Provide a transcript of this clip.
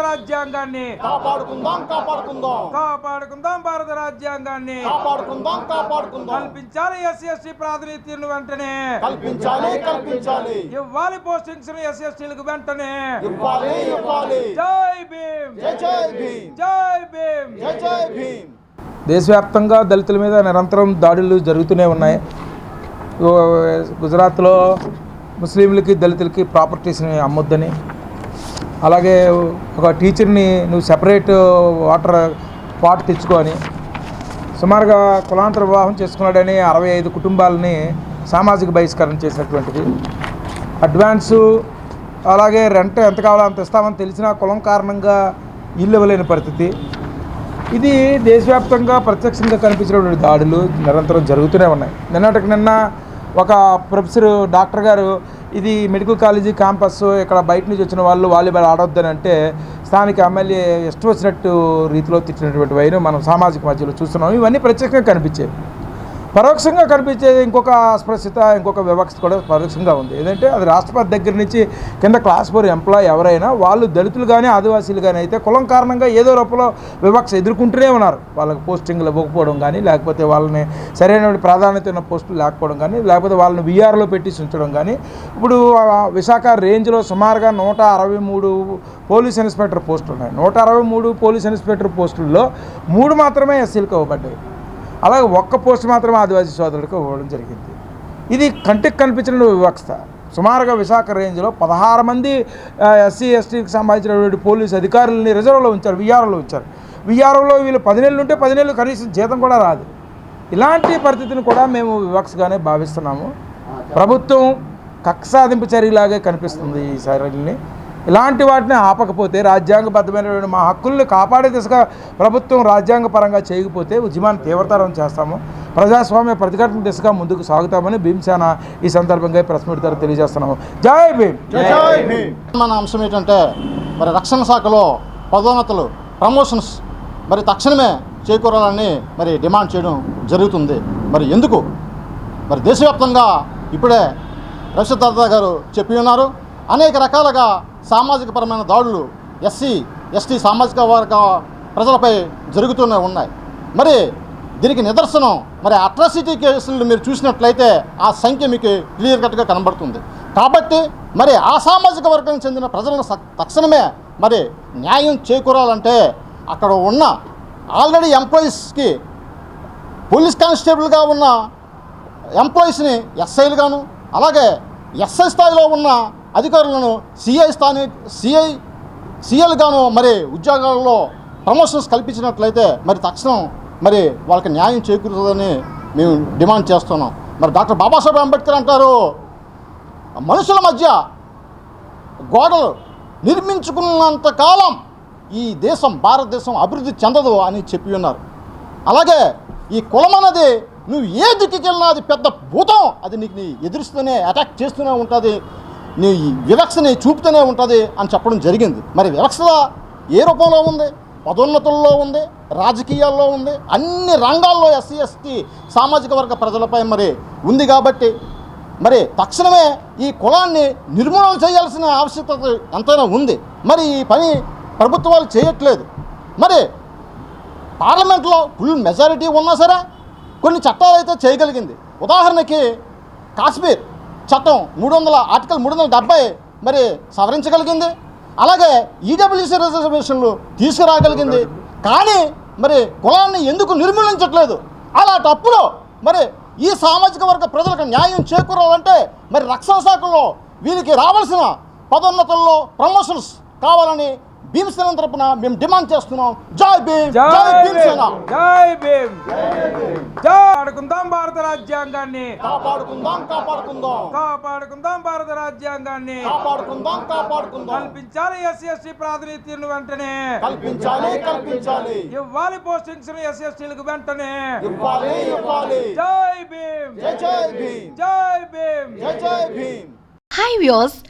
రాజ్యాంగాన్ని. కాపాడుకుందాం కాపాడుకుందాం. కాపాడుకుందాం భారత రాజ్యాంగాన్ని. కాపాడుకుందాం కాపాడుకుందాం. కల్పించాలి ఎస్సీ ఎస్టీ ప్రాతినిధ్యం వెంటనే. కల్పించాలి కల్పించాలి. ఇవ్వాలి పోస్టింగ్స్ ఎస్సీ ఎస్టీలకు వెంటనే. ఇవ్వాలి ఇవ్వాలి. జై భీమ్. జై భీమ్. జై భీమ్. జై భీమ్. దేశవ్యాప్తంగా దళితుల మీద నిరంతరం దాడులు జరుగుతూనే ఉన్నాయి. గుజరాత్లో ముస్లింలకి దళితులకి ప్రాపర్టీస్ని అమ్మొద్దని. అలాగే ఒక టీచర్ని నువ్వు సెపరేట్ వాటర్ పాట్ తెచ్చుకొని సుమారుగా కులాంతర వివాహం చేసుకున్నాడని అరవై ఐదు కుటుంబాలని సామాజిక బహిష్కరణ చేసినటువంటిది. అడ్వాన్సు అలాగే రెంట్ ఎంత కావాలో అంత ఇస్తామని తెలిసినా కులం కారణంగా ఇల్లు ఇవ్వలేని పరిస్థితి. ఇది దేశవ్యాప్తంగా ప్రత్యక్షంగా కనిపించినటువంటి దాడులు నిరంతరం జరుగుతూనే ఉన్నాయి. నిన్నటికి నిన్న ఒక ప్రొఫెసర్ డాక్టర్ గారు ఇది మెడికల్ కాలేజీ క్యాంపస్ ఇక్కడ బయట నుంచి వచ్చిన వాళ్ళు వాలీబాల్ ఆడొద్దని అంటే స్థానిక ఎమ్మెల్యే ఇష్టం వచ్చినట్టు రీతిలో తిట్టినటువంటి వైరు మనం సామాజిక మధ్యలో చూస్తున్నాం. ఇవన్నీ ప్రత్యేకంగా కనిపించేవి. పరోక్షంగా కనిపించేది ఇంకొక అస్పృశ్యత ఇంకొక వివక్ష కూడా పరోక్షంగా ఉంది. ఏంటంటే అది రాష్ట్రపతి దగ్గర నుంచి కింద క్లాస్ ఫోర్ ఎంప్లాయ్ ఎవరైనా వాళ్ళు దళితులు కానీ ఆదివాసీలు కానీ అయితే కులం కారణంగా ఏదో రూపంలో వివక్ష ఎదుర్కొంటూనే ఉన్నారు. వాళ్ళకి పోస్టింగ్లు ఇవ్వకపోవడం కానీ లేకపోతే వాళ్ళని సరైన ప్రాధాన్యత ఉన్న పోస్టులు లేకపోవడం కానీ లేకపోతే వాళ్ళని వీఆర్లో పెట్టి ఉంచడం కానీ ఇప్పుడు విశాఖ రేంజ్లో సుమారుగా నూట అరవై మూడు పోలీస్ ఇన్స్పెక్టర్ పోస్టులు ఉన్నాయి. నూట అరవై మూడు పోలీస్ ఇన్స్పెక్టర్ పోస్టుల్లో మూడు మాత్రమే ఎస్సీలకు ఇవ్వబడ్డాయి. అలాగే ఒక్క పోస్ట్ మాత్రమే ఆదివాసీ సోదరుడికి ఇవ్వడం జరిగింది. ఇది కంటికి కనిపించిన వివక్ష సుమారుగా విశాఖ రేంజ్లో పదహారు మంది ఎస్సీ ఎస్టీకి సంబంధించినటువంటి పోలీసు అధికారులని రిజర్వ్లో ఉంచారు విఆర్ఓలో ఉంచారు. విఆర్ఓలో వీళ్ళు పది నెలలు ఉంటే పది నెలలు కనీసం జీతం కూడా రాదు. ఇలాంటి పరిస్థితిని కూడా మేము వివక్షగానే భావిస్తున్నాము. ప్రభుత్వం కక్షాదింపు చర్యలాగే కనిపిస్తుంది ఈ చర్యల్ని ఇలాంటి వాటిని ఆపకపోతే రాజ్యాంగబద్ధమైనటువంటి మా హక్కుల్ని కాపాడే దిశగా ప్రభుత్వం రాజ్యాంగపరంగా చేయకపోతే ఉద్యమాన్ని తీవ్రతరం చేస్తాము. ప్రజాస్వామ్య ప్రతిఘటన దిశగా ముందుకు సాగుతామని భీమసేన ఈ సందర్భంగా ప్రెస్ మీట్ ద్వారా తెలియజేస్తున్నాము. జై భీమ్! జై జై భీమ్! మన అంశం ఏంటంటే మరి రక్షణ శాఖలో పదోన్నతులు ప్రమోషన్స్ మరి తక్షణమే చేకూరాలని మరి డిమాండ్ చేయడం జరుగుతుంది. మరి ఎందుకు? మరి దేశవ్యాప్తంగా ఇప్పుడే రవిశద్ధార్థ గారు చెప్పి ఉన్నారు. అనేక రకాలుగా సామాజిక పరమైన దాడులు ఎస్సీ ఎస్టీ సామాజిక వర్గ ప్రజలపై జరుగుతూనే ఉన్నాయి. మరి దీనికి నిదర్శనం మరి అట్రాసిటీ కేసులు మీరు చూసినట్లయితే ఆ సంఖ్య మీకు క్లియర్ కట్గా కనబడుతుంది. కాబట్టి మరి ఆ సామాజిక వర్గానికి చెందిన ప్రజలను తక్షణమే మరి న్యాయం చేకూరాలంటే అక్కడ ఉన్న ఆల్రెడీ ఎంప్లాయీస్కి పోలీస్ కానిస్టేబుల్గా ఉన్న ఎంప్లాయీస్ని ఎస్ఐలుగాను అలాగే ఎస్ఐ స్థాయిలో ఉన్న అధికారులను సిఐ స్థాని సిఐ సిఎల్గాను మరి ఉద్యోగాల్లో ప్రమోషన్స్ కల్పించినట్లయితే మరి తక్షణం మరి వాళ్ళకి న్యాయం చేకూరుతుందని మేము డిమాండ్ చేస్తున్నాం. మరి డాక్టర్ బాబాసాహెబ్ అంబేద్కర్ అంటారు మనుషుల మధ్య గోడలు నిర్మించుకున్నంత కాలం ఈ దేశం భారతదేశం అభివృద్ధి చెందదు అని చెప్పి ఉన్నారు. అలాగే ఈ కులం అన్నది నువ్వు ఏ దిక్కుకెళ్ళినా అది పెద్ద భూతం అది నీకు నీ ఎదురుస్తూనే అటాక్ చేస్తూనే ఉంటుంది. నీ వివక్షని చూపుతూనే ఉంటుంది అని చెప్పడం జరిగింది. మరి వివక్ష ఏ రూపంలో ఉంది? పదోన్నతుల్లో ఉంది? రాజకీయాల్లో ఉంది? అన్ని రంగాల్లో ఎస్సీ ఎస్టీ సామాజిక వర్గ ప్రజలపై మరి ఉంది కాబట్టి మరి తక్షణమే ఈ కులాన్ని నిర్మూలన చేయాల్సిన ఆవశ్యకత ఎంతైనా ఉంది. మరి ఈ పని ప్రభుత్వాలు చేయట్లేదు. మరి పార్లమెంట్లో ఫుల్ మెజారిటీ ఉన్నా సరే కొన్ని చట్టాలు అయితే చేయగలిగింది. ఉదాహరణకి కాశ్మీర్. చట్టం మూడు వందల ఆర్టికల్ మూడు వందల డెబ్బై మరి సవరించగలిగింది. అలాగే ఈడబ్ల్యూసీ రిజర్వేషన్లు తీసుకురాగలిగింది. కానీ మరి కులాన్ని ఎందుకు నిర్మూలించట్లేదు? అలాంటప్పుడు మరి ఈ సామాజిక వర్గ ప్రజలకు న్యాయం చేకూరాలంటే మరి రక్షణ శాఖలో వీరికి రావాల్సిన పదోన్నతుల్లో ప్రమోషన్స్ కావాలని భీమసేన తరపున మేము డిమాండ్ చేస్తున్నాం. జై భీమ్! జై భీమ్ జై భీమ్! రాజ్యాంగాన్ని కాపాడుకుందాం కాపాడుకుందాం. కాపాడుకుందాం భారత రాజ్యాంగాన్ని. కాపాడుకుందాం కాపాడుకుందాం. కల్పించాలి ఎస్సీ ఎస్టీ ప్రాతినిధ్యం వెంటనే. కల్పించాలి కల్పించాలి. ఇవ్వాలి పోస్టింగ్స్ ఎస్సీ ఎస్టీలకు వెంటనే. ఇవ్వాలి ఇవ్వాలి. జై భీమ్. జై జై భీమ్. జై భీమ్. జై జై Bhim. Hi views